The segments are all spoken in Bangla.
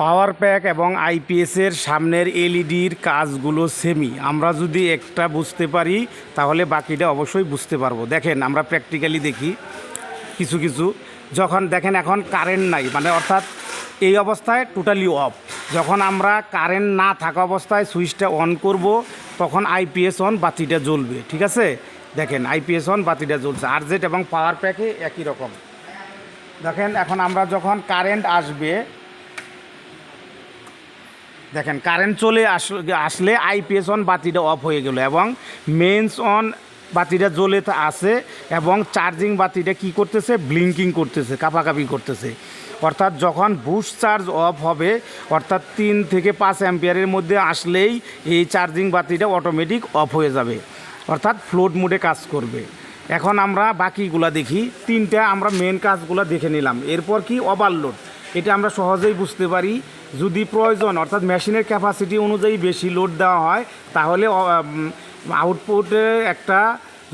পাওয়ার প্যাক এবং আইপিএসের সামনের এলইডির কাজগুলো সেমি আমরা যদি একটা বুঝতে পারি, তাহলে বাকিটা অবশ্যই বুঝতে পারব। দেখেন, আমরা প্র্যাকটিক্যালি দেখি কিছু কিছু। যখন দেখেন এখন কারেন্ট নাই মানে অর্থাৎ এই অবস্থায় টোটালি অফ যখন আমরা কারেন্ট না থাকা অবস্থায় সুইচটা অন করব, তখন আইপিএস অন বাতিটা জ্বলবে। ঠিক আছে? দেখেন, আইপিএস অন বাতিটা জ্বলছে। আরজেট এবং পাওয়ার প্যাকে একই রকম। দেখেন, এখন আমরা যখন কারেন্ট আসবে দেখেন কারেন্ট চলে আস- আসলে আইপিএস অন বাতিটা অফ হয়ে গেল এবং মেন্স অন বাতিটা জ্বলে আছে এবং চার্জিং বাতিটা কি করতেছে? ব্লিঙ্কিং করতেছে, কাপাকাপি করতেছে। অর্থাৎ যখন বুস্ট চার্জ অফ হবে, অর্থাৎ তিন থেকে পাঁচ অ্যাম্পিয়ারের মধ্যে আসলেই এই চার্জিং বাতিটা অটোমেটিক অফ হয়ে যাবে। অর্থাৎ ফ্লোট মোডে কাজ করবে। এখন আমরা বাকিগুলা দেখি। তিনটা আমরা মেন কাজগুলো দেখে নিলাম। এরপর কি? ওভারলোড এটা আমরা সহজেই বুঝতে পারি। যদি প্রয়োজন, অর্থাৎ মেশিনের ক্যাপাসিটি অনুযায়ী বেশি লোড দেওয়া হয়, তাহলে আউটপুটে একটা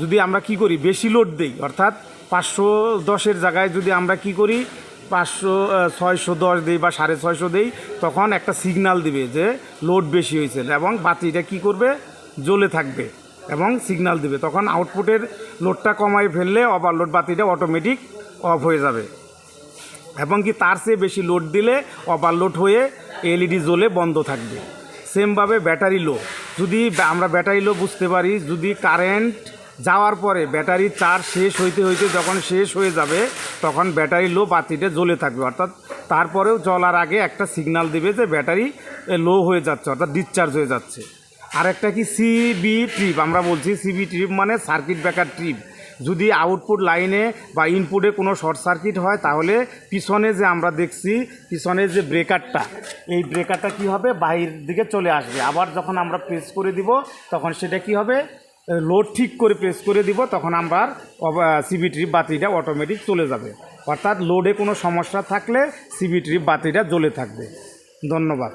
যদি আমরা কি করি, বেশি লোড দিই, অর্থাৎ পাঁচশো দশের জায়গায় যদি আমরা কি করি, পাঁচশো ছয়শো দশ দিই বা সাড়ে ছয়শো দিই, তখন একটা সিগনাল দিবে যে লোড বেশি হয়েছে এবং বাতিটা কি করবে? জ্বলে থাকবে এবং সিগনাল দিবে। তখন আউটপুটের লোডটা কমাই ফেললে ওভারলোড বাতিটা অটোমেটিক অফ হয়ে যাবে। এবং কি তার চেয়ে বেশি লোড দিলে ওভারলোড হয়ে এলইডি জ্বলে বন্ধ থাকবে। সেমভাবে ব্যাটারি লো যদি আমরা ব্যাটারি লো বুঝতে পারি, যদি কারেন্ট যাওয়ার পরে ব্যাটারি চার্জ শেষ হইতে হইতে যখন শেষ হয়ে যাবে, তখন ব্যাটারি লো বাতিটা জ্বলে থাকবে। অর্থাৎ তারপরেও জ্বলার আগে একটা সিগন্যাল দিবে যে ব্যাটারি লো হয়ে যাচ্ছে, অর্থাৎ ডিসচার্জ হয়ে যাচ্ছে। আর একটা কি সিবি ট্রিপ আমরা বলছি সিবি ট্রিপ মানে সার্কিট ব্রেকার ট্রিপ যদি আউটপুট লাইনে বা ইনপুটে কোনো শর্ট সার্কিট হয়, তাহলে পিছনে যে আমরা দেখছি, পিছনে যে ব্রেকারটা এই ব্রেকারটা কি হবে? বাহির দিকে চলে আসবে। আবার যখন আমরা প্রেস করে দিব, তখন সেটা কি হবে? লোড ঠিক করে প্রেস করে দিব, তখন আমরা সিবি ট্রিপ বাতিটা অটোমেটিক চলে যাবে। অর্থাৎ লোডে কোনো সমস্যা থাকলে সিবি ট্রিপ বাতিটা জ্বলে থাকবে। ধন্যবাদ।